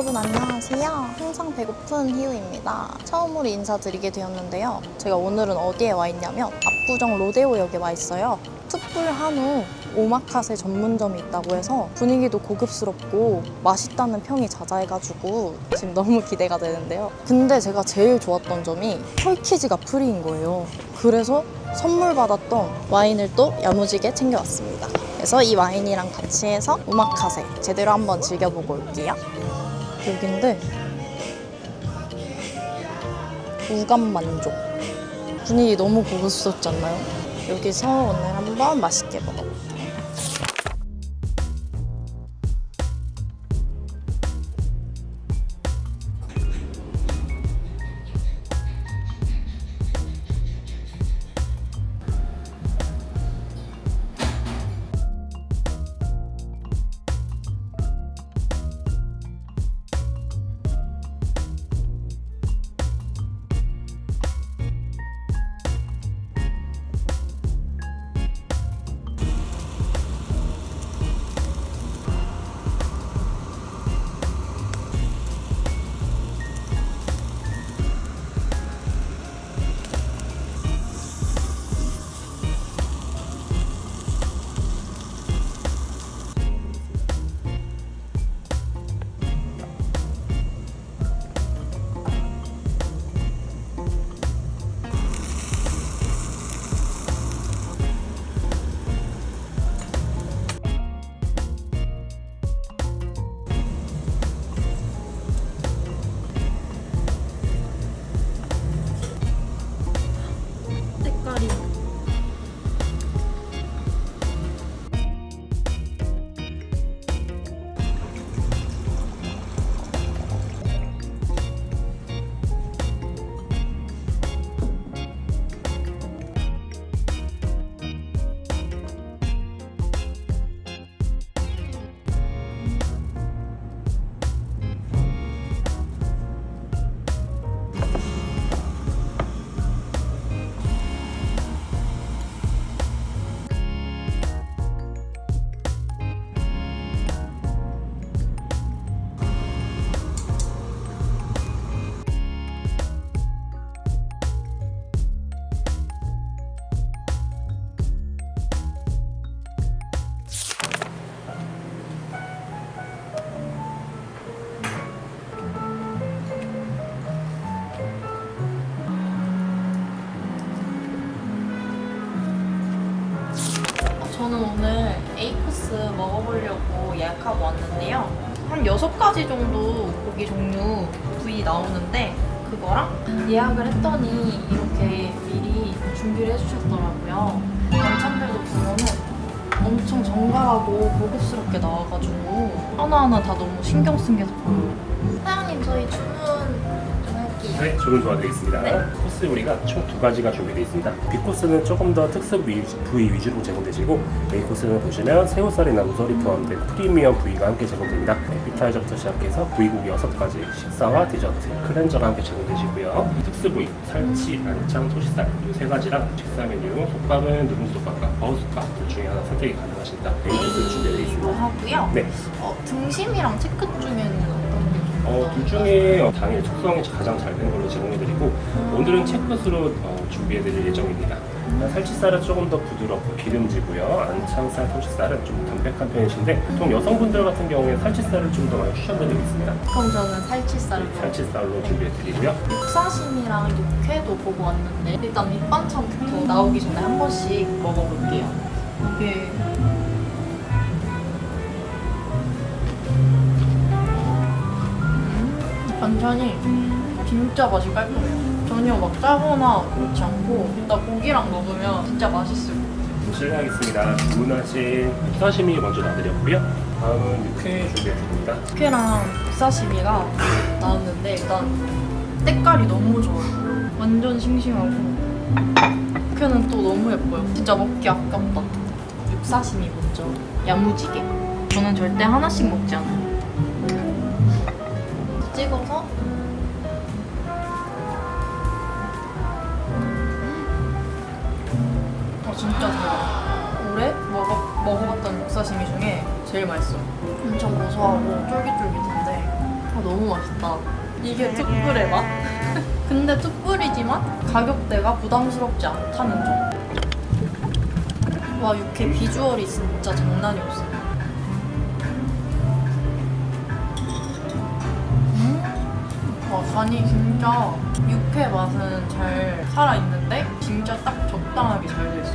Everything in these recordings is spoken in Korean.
여러분 안녕하세요. 항상 배고픈 희우입니다. 처음으로 인사드리게 되었는데요. 제가 오늘은 어디에 와 있냐면 압구정 로데오역에 와 있어요. 툭불 한우 오마카세 전문점이 있다고 해서 분위기도 고급스럽고 맛있다는 평이 자자해가지고 지금 너무 기대가 되는데요. 근데 제가 제일 좋았던 점이 펄키즈가 프리인 거예요. 그래서 선물 받았던 와인을 또 야무지게 챙겨왔습니다. 그래서 이 와인이랑 같이 해서 오마카세 제대로 한번 즐겨보고 올게요. 여긴데 우감 만족 분위기 너무 고급스럽지 않나요? 여기서 오늘 한번 맛있게 먹어볼게요. 오늘 A 코스 먹어보려고 예약하고 왔는데요. 한 6가지 정도 고기 종류 부위 나오는데 그거랑 예약을 했더니 이렇게 미리 준비를 해주셨더라고요. 반찬들도 보면은 엄청 정갈하고 고급스럽게 나와가지고 하나하나 다 너무 신경 쓴 게 보여요. 사장님 저희 주문 좀 할게요. 네, 주문 도와드리겠습니다. 네. 코스 요리가 총 두 가지가 준비되어 있습니다. B 코스는 조금 더 특수 부위, 위주로 제공되시고 A 코스는 보시면 새우살이나 우설이 포함된 프리미엄 부위가 함께 제공됩니다. 에피타이저부터 시작해서 부위고기 6가지, 식사와 디저트, 클렌저가 함께 제공되시고요. 특수 부위, 살치, 안창, 토시살 이 세 가지랑 식사 메뉴, 솥밥은 누룽지 솥밥과 버우 솥밥 둘 중에 하나 선택이 가능하십니다. A 코스 준비되어 있습니다. 하고요. 네. 어, 등심이랑 체크 중에는 어, 둘 중에 어, 당일 숙성이 가장 잘 된 걸로 제공해드리고 오늘은 채끝으로 어, 준비해드릴 예정입니다. 살치살은 조금 더 부드럽고 기름지고요. 안창살, 토시살은 좀 담백한 편이신데 보통 여성분들 같은 경우에 살치살을 좀 더 많이 추천드리고 있습니다. 그럼 저는 살치살을 먹을게요. 살치살로 준비해드리고요. 육사심이랑 육회도 보고 왔는데 일단 밑반찬부터 나오기 전에 한 번씩 먹어볼게요. 이게 반찬이 진짜 맛이 깔끔해요. 전혀 막 짜거나 그렇지 않고 일단 고기랑 먹으면 진짜 맛있을 것 같아요. 실례하겠습니다. 주문하신 사시미 먼저 놔드렸고요. 다음은 육회 준비해드립니다. 육회랑 육사시미가 나왔는데 일단 때깔이 너무 좋아요. 완전 싱싱하고 육회는 또 너무 예뻐요. 진짜 먹기 아깝다. 육사시미 먼저 야무지게. 저는 절대 하나씩 먹지 않아요. 찍어서 아 진짜 달아. 올해 먹어, 먹어봤던 육사시미 중에 제일 맛있어요. 엄청 고소하고 쫄깃쫄깃한데 아 아, 너무 맛있다. 이게 툭불의 맛? 근데 툭불이지만 가격대가 부담스럽지 않다는 점. 와 육회 비주얼이 진짜 장난이 없어. 간이 진짜 육회 맛은 잘 살아 있는데 진짜 딱 적당하게 잘 돼 있어.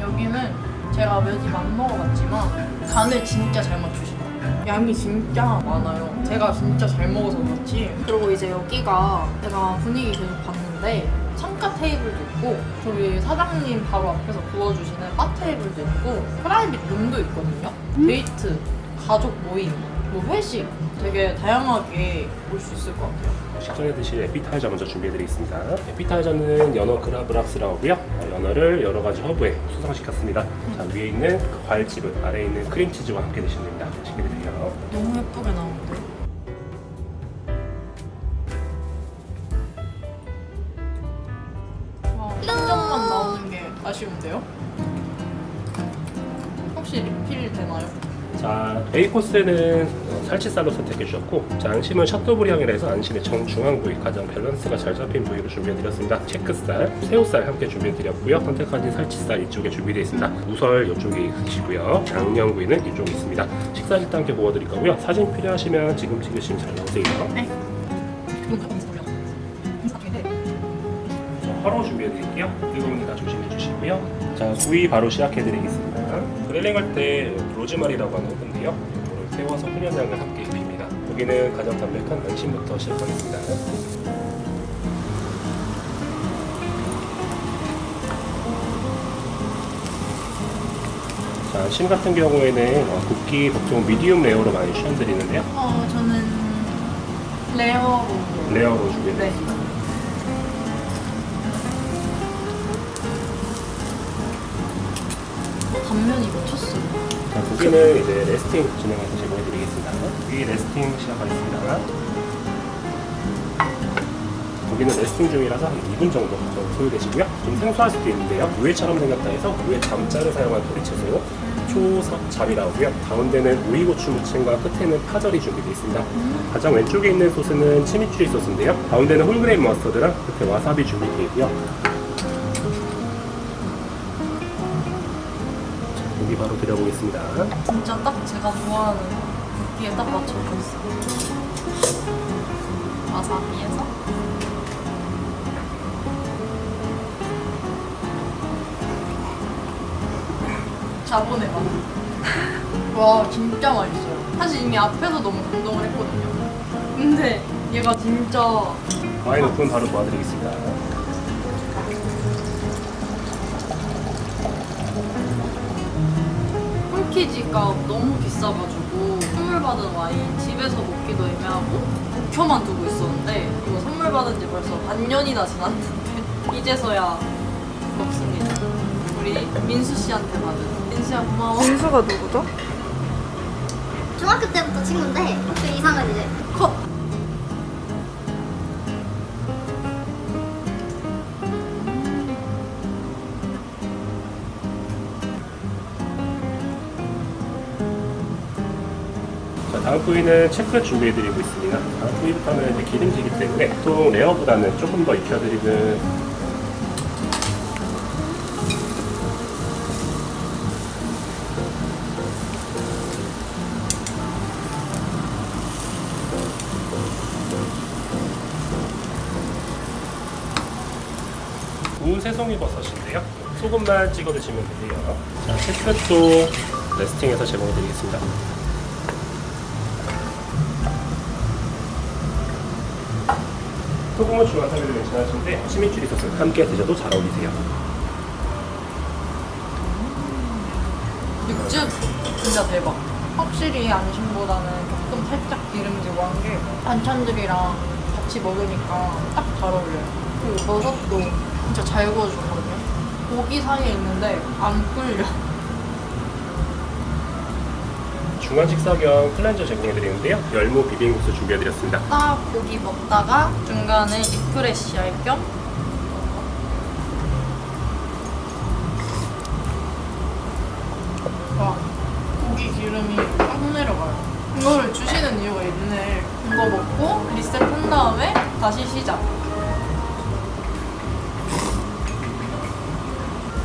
여기는 제가 몇 입 안 먹어봤지만 간을 진짜 잘 맞추신다. 양이 진짜 많아요. 제가 진짜 잘 먹어서 그렇지. 그리고 이제 여기가 제가 분위기 계속 봤는데 창가 테이블도 있고 저기 사장님 바로 앞에서 구워주시는 바 테이블도 있고 프라이빗 룸도 있거든요. 데이트, 가족 모임, 뭐 회식 되게 다양하게 볼 수 있을 것 같아요. 식전에 드실 에피타이저 먼저 준비해드리겠습니다. 에피타이저는 연어 그라브랍스라고요. 어, 연어를 여러 가지 허브에 수상시켰습니다. 자, 위에 있는 그 과일집은 아래에 있는 크림치즈와 함께 드시면 됩니다. 맛있게 드세요. 너무 예쁘게 나오는 자, A 코스는 어, 살치살로 선택해 주셨고, 자, 안심은 샤토브리 향이라 해서 안심의 정중앙 부위, 가장 밸런스가 잘 잡힌 부위로 준비해 드렸습니다. 체크살, 새우살 함께 준비해 드렸고요. 선택하신 살치살 이쪽에 준비되어 있습니다. 우설 이쪽에 있으시고요. 부위는 이쪽에 있습니다. 식사실 때 함께 구워 드릴 거고요. 사진 필요하시면 지금 찍으시면 잘 나오세요. 가방. 인사중인데 자, 화로 준비해 드릴게요. 뜨거우니까 조심해 주시고요. 자, 구이 바로 시작해 드리겠습니다. 그릴링 할때 로즈마리라고 하는 건데요. 이거를 태워서 훈연장을 함께 입힙니다. 여기는 가장 담백한 안심부터 시작하겠습니다. 자, 안심 같은 경우에는 어, 굽기 보통 미디움 레어로 많이 추천드리는데요. 어, 저는 레어로 레어로 준비해 네. 드립니다. 단면이 고기는 이제 레스팅 진행해서 제공해드리겠습니다. 고기 레스팅 시작하겠습니다. 고기는 레스팅 중이라서 한 2분 정도 좀 소요되시고요. 좀 생소할 수도 있는데요. 우회처럼 생겼다 해서 우회 잠자를 사용한 도리채소 초석잡이라고요. 가운데는 오이고추 무침과 끝에는 파절이 준비되어 있습니다. 가장 왼쪽에 있는 소스는 치미추리 소스인데요. 가운데는 홀그레인 머스터드랑 끝에 와사비 준비되어 있고요. 바로 드려보겠습니다. 진짜 딱 제가 좋아하는 고기에 딱 맞춰져 있어요. 와사비에서 자본의 맛. 와 진짜 맛있어요. 사실 이미 앞에서 너무 감동을 했거든요. 근데 얘가 진짜 와인 오픈 바로 도와드리겠습니다. 폴키지가 너무 비싸가지고 선물 받은 와인 집에서 먹기도 애매하고 묵혀만 두고 있었는데 이거 선물 받은 지 벌써 반년이나 지났는데 이제서야 먹습니다. 우리 민수 씨한테 받은 민수야 고마워. 민수가 누구죠? 중학교 때부터 친구인데 그 이상은 이제 컷. 자, 다음 부위는 체크 준비해드리고 있습니다. 다음 부위부터는 이제 기름지기 때문에 보통 레어보다는 조금 더 익혀드리는 구운 새송이 버섯인데요. 소금만 찍어 드시면 되세요. 자, 체크도 레스팅해서 제공해드리겠습니다. 소금을 중화사비를 괜찮으신데 치미추리 소스 함께 드셔도 잘 어울리세요. 육즙 진짜 대박. 확실히 안심보다는 조금 살짝 기름지고 한 게 반찬들이랑 같이 먹으니까 딱 잘 어울려요. 그리고 버섯도 진짜 잘 구워주거든요. 고기 사이에 있는데 안 끓려. 중간 식사 겸 클렌저 제공해드리는데요. 열무 비빔국수 준비해드렸습니다. 딱 고기 먹다가 중간에 리프레시 할겸 와, 고기 기름이 딱거 있네. 이거 먹고 리셋한 다음에 다시 시작.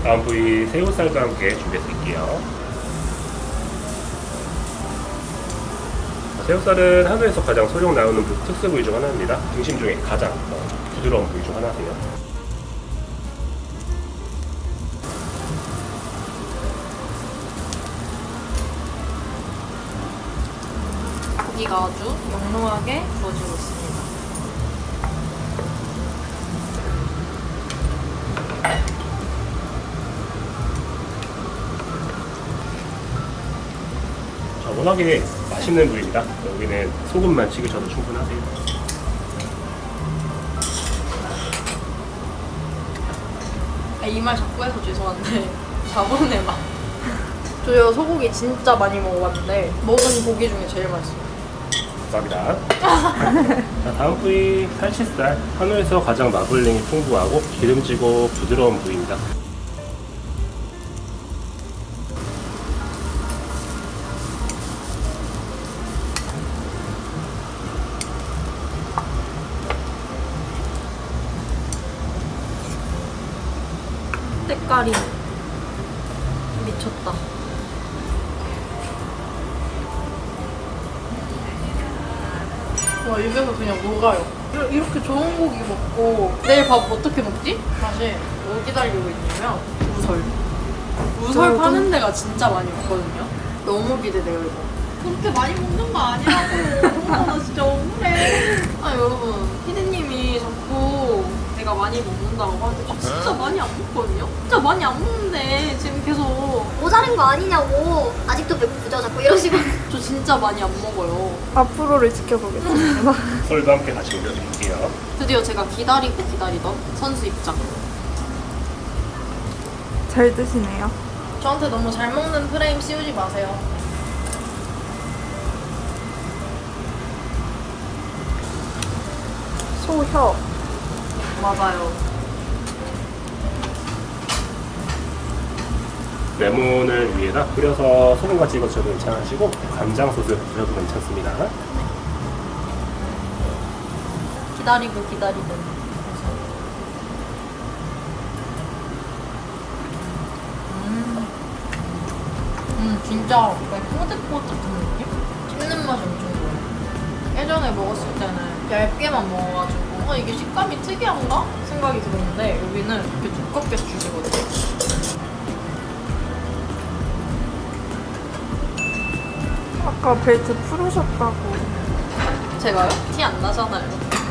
다음 부위 새우살과 함께 준비해 드릴게요. 새우살은 한우에서 가장 소량 나오는 부- 특수 부위 중 하나입니다. 등심 중에 가장 어, 부드러운 부위 중 하나세요. 고기가 아주 영롱하게 구워지고 있습니다. 워낙에 맛있는 부위입니다. 여기는 소금만 찍으셔도 충분하세요. 아, 이말 자꾸 해서 죄송한데 자본의 맛. 저요 소고기 진짜 많이 먹어봤는데 먹은 고기 중에 제일 맛있어요. 감사합니다. 자, 다음 부위 살치살. 한우에서 가장 마블링이 풍부하고 기름지고 부드러운 부위입니다. 색깔이 미쳤다. 와 입에서 그냥 녹아요. 이러- 이렇게 좋은 고기 먹고 내일 밥 어떻게 먹지? 사실 뭐 기다리고 있냐면 우설. 우설 파는 데가 진짜 많이 없거든요. 너무 기대돼요 이거. 그렇게 많이 먹는 거 아니라고. 나 진짜 억울해. 아 여러분 피디님이 자꾸 내가 많이 먹는다고 하는데 저 진짜 많이 안 먹거든요. 진짜 많이 안 먹는데 지금 계속 모자른 거 아니냐고. 아직도 배고프죠? 자꾸 이러시고. 저 진짜 많이 안 먹어요. 앞으로를 지켜보겠습니다. 설도 함께 같이 올려드릴게요. 드디어 제가 기다리고 기다리던 선수 입장. 잘 드시네요. 저한테 너무 잘 먹는 프레임 씌우지 마세요. 소혀. 맞아요. 레몬을 위에다 뿌려서 소금과 찍어줘도 괜찮으시고 간장 소스 드셔도 괜찮습니다. 기다리고 기다리던. 음, 음 진짜 약간 뽀득뽀득한 느낌? 씹는 맛이 엄청 좋아요. 예전에 먹었을 때는 얇게만 먹어가지고 어, 이게 식감이 특이한가? 생각이 들었는데 여기는 이렇게 두껍게 주시거든요. 아까 벨트 풀으셨다고. 제가요? 티 안 나잖아요.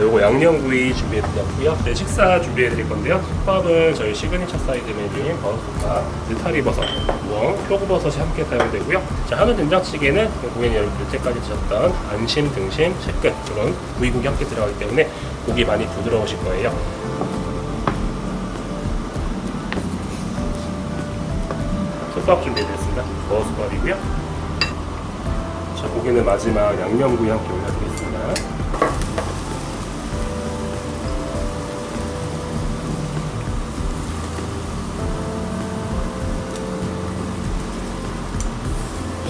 요거 양념구이 준비해드렸고요. 네, 식사 준비해드릴 건데요. 솥밥은 저희 시그니처 사이드 메뉴인 버섯과 느타리버섯, 우엉, 표고버섯이 함께 사용되고요. 자, 한우 된장찌개는 고객님 여러분 여태까지 드셨던 안심, 등심, 채끝 이런 구이고기 함께 들어가기 때문에 고기 많이 부드러우실 거예요. 솥밥 준비해드렸습니다. 버섯밥이고요. 자, 고기는 마지막 양념구이 함께 올려드리겠습니다.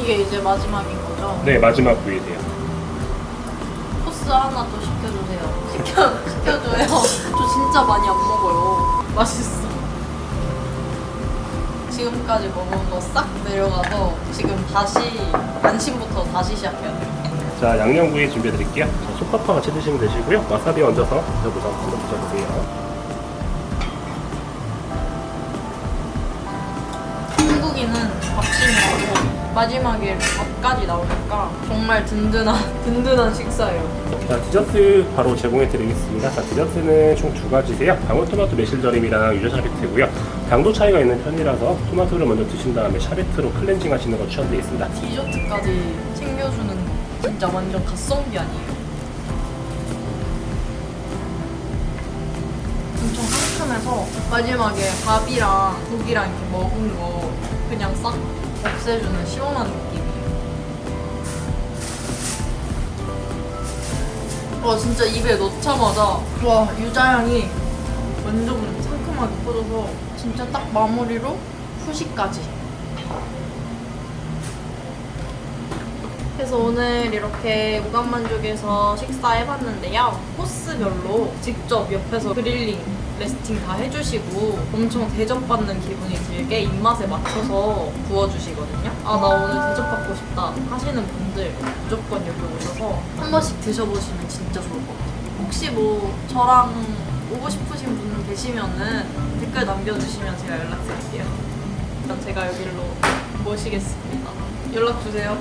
이게 이제 마지막인 거죠? 네, 마지막 구이세요. 코스 하나 더 시켜주세요. 시켜, 시켜줘요. 저 진짜 많이 안 먹어요. 맛있어. 지금까지 먹은 거 싹 내려가서 지금 다시 안심부터 다시 시작해야 돼요. 자, 양념구이 준비해 드릴게요. 자, 솥밥과 같이 드시면 되시고요. 와사비 얹어서 드셔보자 한번 드셔보세요. 한국인은 밥심이라고 마지막에 밥까지 나오니까 정말 든든한 든든한 식사예요. 자, 디저트 바로 제공해 드리겠습니다. 자, 디저트는 총 두 가지세요. 방울토마토 매실절임이랑 유자 샤베트고요. 당도 차이가 있는 편이라서 토마토를 먼저 드신 다음에 샤베트로 클렌징 하시는 거 추천드리겠습니다 디저트까지 챙겨주는 거 진짜 완전 갓성비 아니에요? 엄청 상큼해서 마지막에 밥이랑 고기랑 이렇게 먹은 거 그냥 싹 없애주는 시원한 느낌이에요. 와 진짜 입에 넣자마자 와 유자향이 완전 상큼하게 퍼져서 진짜 딱 마무리로 후식까지 그래서 오늘 이렇게 무감만족에서 식사해봤는데요. 코스별로 직접 옆에서 그릴링, 레스팅 다 해주시고 엄청 대접받는 기분이 들게 입맛에 맞춰서 구워주시거든요. 아, 나 오늘 대접받고 싶다 하시는 분들 무조건 여기 오셔서 한 번씩 드셔보시면 진짜 좋을 것 같아요. 혹시 뭐 저랑 오고 싶으신 분 계시면은 댓글 남겨주시면 제가 연락드릴게요. 일단 제가 여기로 모시겠습니다. 연락 주세요.